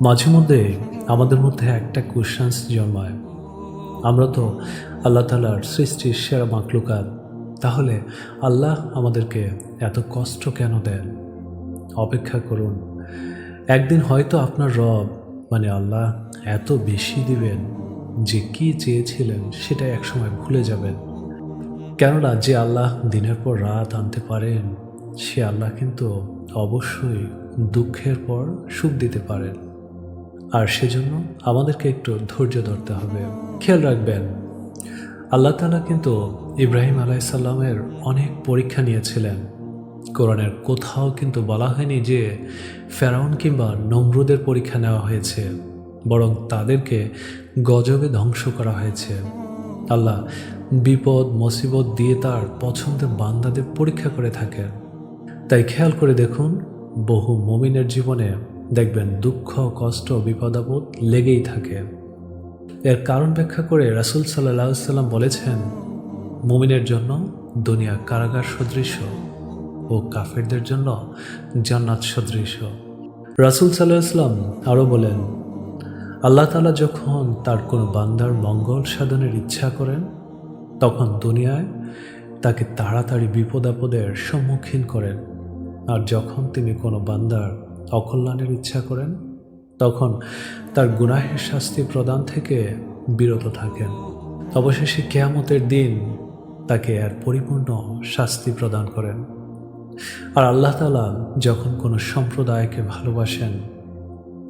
মাঝে মধ্যে আমাদের মধ্যে একটা কুশান্স জন্মায়। আমরা তো আল্লাহ তালার সৃষ্টির সেরা মাকলুকাত তাহলে আল্লাহ আমাদেরকে এত কষ্ট কেন দেন? অপেক্ষা করুন। একদিন হয়তো আপনার রব মানে আল্লাহ, এত বেশি দিবেন যে কি চেয়েছিলেন সেটা একসময় ভুলে যাবেন। কেননা যে আল্লাহ দিনের পর রাত আনতে পারেন, সে আল্লাহ কিন্তু অবশ্যই দুঃখের পর সুখ দিতে পারেন। আর সেজন্য আমাদেরকে একটু ধৈর্য ধরতে হবে। খেয়াল রাখবেন, আল্লাহ তালা কিন্তু ইব্রাহিম আলাইসাল্লামের অনেক পরীক্ষা নিয়েছিলেন। কোরআনের কোথাও কিন্তু বলা হয়নি যে ফেরাউন কিংবা নমরুদের পরীক্ষা নেওয়া হয়েছে, বরং তাদেরকে গজবে ধ্বংস করা হয়েছে। আল্লাহ বিপদ, মুসিবত দিয়ে তার পছন্দের বান্দাদের পরীক্ষা করে থাকেন। তাই খেয়াল করে দেখুন, বহু মমিনের জীবনে দেখবেন দুঃখ, কষ্ট বিপদাপদ লেগেই থাকে। এর কারণ ব্যাখ্যা করে রাসুল সাল্লাহ সাল্লাম বলেছেন, মুমিনের জন্য দুনিয়া কারাগার সদৃশ ও কাফেরদের জন্য জান্নাত সদৃশ। রাসুল সাল্লাহ আরও বলেন, আল্লাহ তালা যখন তার কোনো বান্দার মঙ্গল সাধনের ইচ্ছা করেন, তখন দুনিয়ায় তাকে তাড়াতাড়ি বিপদ আপদের সম্মুখীন করেন। আর যখন তিনি কোনো বান্দার অকল্যাণের ইচ্ছা করেন, তখন তার গুনাহের শাস্তি প্রদান থেকে বিরত থাকেন। অবশেষে কেয়ামতের দিন তাকে এর পরিপূর্ণ শাস্তি প্রদান করেন। আর আল্লাহ তালা যখন কোনো সম্প্রদায়কে ভালোবাসেন,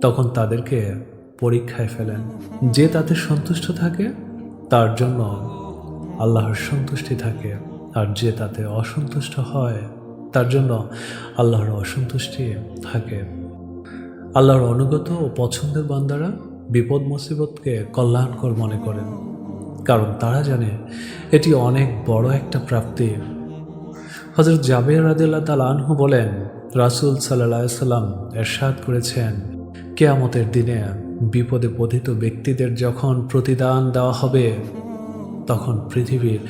তখন তাদেরকে পরীক্ষায় ফেলেন। যে তাতে সন্তুষ্ট থাকে, তার জন্য আল্লাহর সন্তুষ্টি থাকে। আর যে তাতে অসন্তুষ্ট হয় তার জন্য আল্লাহর অসন্তুষ্টি থাকে। আল্লাহর অনুগত ও পছন্দের বান্দারা বিপদ মুসিবতকে কল্যাণকর মনে করেন, কারণ তারা জানে এটি অনেক বড় একটা প্রাপ্তি। হজরত জাবের রাদিল্লা তাল আনহু বলেন, রাসুল সাল্লাহ সাল্লাম এরশাদ করেছেন, কেয়ামতের দিনে বিপদে পতিত ব্যক্তিদের যখন প্রতিদান দেওয়া হবে, তখন পৃথিবীর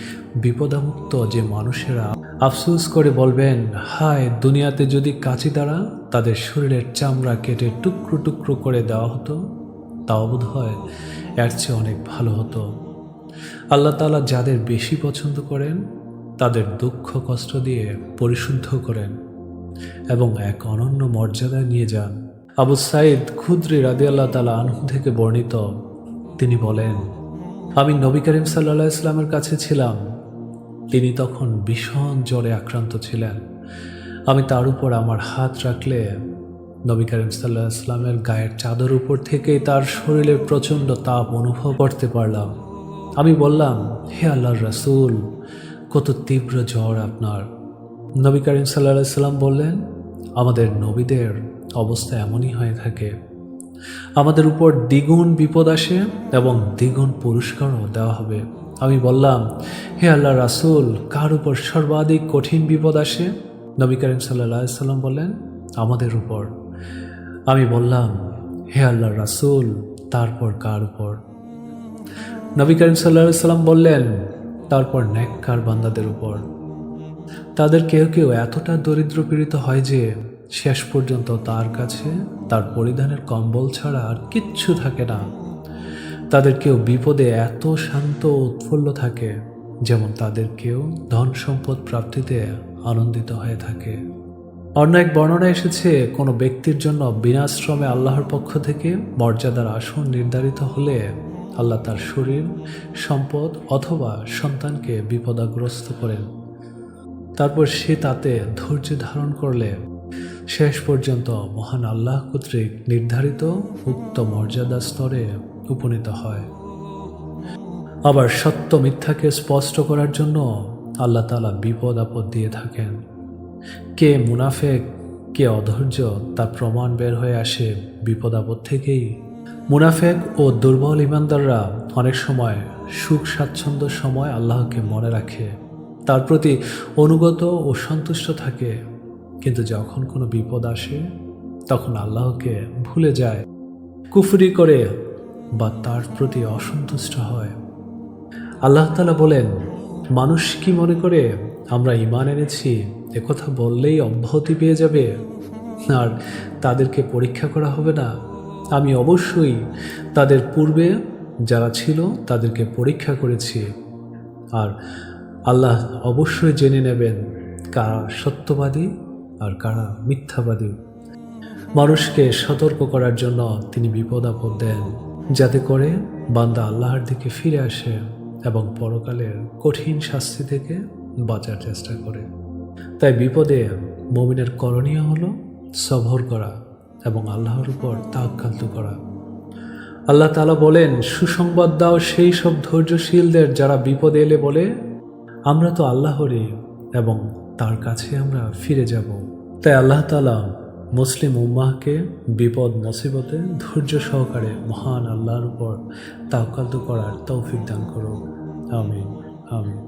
বিপদামুক্ত যে মানুষেরা আফসোস করে বলবেন, হায়, দুনিয়াতে যদি কাঁচি দ্বারা তাদের শরীরের চামড়া কেটে টুকরো টুকরো করে দেওয়া হতো, তাও বোধ হয় এর চেয়ে অনেক ভালো হতো। আল্লাহ তালা যাদের বেশি পছন্দ করেন, তাদের দুঃখ কষ্ট দিয়ে পরিশুদ্ধ করেন এবং এক অনন্য মর্যাদায় নিয়ে যান। আবু সাইদ খুদ্রি রাদি আল্লাহ তালা আনহু থেকে বর্ণিত, তিনি বলেন, আমি নবী করিম সাল্লা ইসলামের কাছে ছিলাম তিনি তখন ভীষণ জ্বরে আক্রান্ত ছিলেন। আমি তার উপর আমার হাত রাখলে নবী করিম সাল্লাহ ইসলামের গায়ের চাদর উপর থেকেই তার শরীরের প্রচণ্ড তাপ অনুভব করতে পারলাম। আমি বললাম, হে আল্লাহর রাসূল, কত তীব্র জ্বর আপনার। নবী করিম সাল্লাহ সাল্লাম বললেন, আমাদের নবীদের অবস্থা এমনই হয়ে থাকে। আমাদের উপর দ্বিগুণ বিপদ আসে এবং দ্বিগুণ পুরস্কারও দেওয়া হবে। আমি বললাম, হে আল্লাহ রাসূল, কার উপর সর্বাধিক কঠিন বিপদ আসে? নবী করিম সাল্লাহ সাল্লাম বললেন, আমাদের উপর। আমি বললাম, হে আল্লাহ রাসূল, তারপর কার উপর? নবী করিম সাল্লাহ সাল্লাম বললেন, তারপর ন্যাক্কার বান্দাদের উপর। তাদের কেউ কেউ এতটা দরিদ্র পীড়িত হয় যে, শেষ পর্যন্ত তার কাছে তার পরিধানের কম্বল ছাড়া আর কিচ্ছু থাকে না। তাদের কেউ বিপদে এত শান্ত উৎফুল্ল থাকে, যেমন তাদের কেউ ধন সম্পদ প্রাপ্তিতে আনন্দিত হয়ে থাকে। অন্য এক বর্ণনা এসেছে, কোনো ব্যক্তির জন্য বিনাশ্রমে আল্লাহর পক্ষ থেকে মর্যাদার আসন নির্ধারিত হলে আল্লাহ তার শরীর, সম্পদ অথবা সন্তানকে বিপদাগ্রস্ত করেন। তারপর সে তাতে ধৈর্য ধারণ করলে শেষ পর্যন্ত মহান আল্লাহ কর্তৃক নির্ধারিত উক্ত মর্যাদা স্তরে উপনীত হয়। আবার সত্য মিথ্যাকে স্পষ্ট করার জন্য আল্লাহ তালা বিপদ আপদ দিয়ে থাকেন। কে মুনাফেক, কে অধৈর্য, তার প্রমাণ বের হয়ে আসে বিপদ আপদ থেকেই। মুনাফেক ও দুর্বল ইমানদাররা অনেক সময় সুখ স্বাচ্ছন্দ্য সময় আল্লাহকে মনে রাখে। তার প্রতি অনুগত ও সন্তুষ্ট থাকে। কিন্তু যখন কোনো বিপদ আসে, তখন আল্লাহকে ভুলে যায়। কুফরি করে বা তার প্রতি অসন্তুষ্ট হয়। আল্লাহ তালা বলেন, মানুষ কি মনে করে, আমরা ইমান এনেছি একথা বললেই অব্যাহতি পেয়ে যাবে, আর তাদেরকে পরীক্ষা করা হবে না। আমি অবশ্যই তাদের পূর্বে যারা ছিল, তাদেরকে পরীক্ষা করেছি। আর আল্লাহ অবশ্যই জেনে নেবেন কারা সত্যবাদী আর কারা মিথ্যাবাদী। মানুষকে সতর্ক করার জন্য তিনি বিপদ আপদ দেন। যাতে করে বান্দা আল্লাহর দিকে ফিরে আসে এবং পরকালের কঠিন শাস্তি থেকে বাঁচার চেষ্টা করে। তাই বিপদে মমিনের করণীয় হলো সবর করা এবং আল্লাহর উপর তাক্কান্ত করা। আল্লাহ তালা বলেন, সুসংবাদ দাও সেই সব ধৈর্যশীলদের যারা বিপদে এলে বলে, আমরা তো আল্লাহরই এবং তার কাছে আমরা ফিরে যাব। তাই আল্লাহ তালা মুসলিম উম্মাহকে বিপদ মুসিবতে ধৈর্য সহকারে মহান আল্লাহর উপর তাওকান্ত করার তৌফিক দান করুন। আমিন আমিন।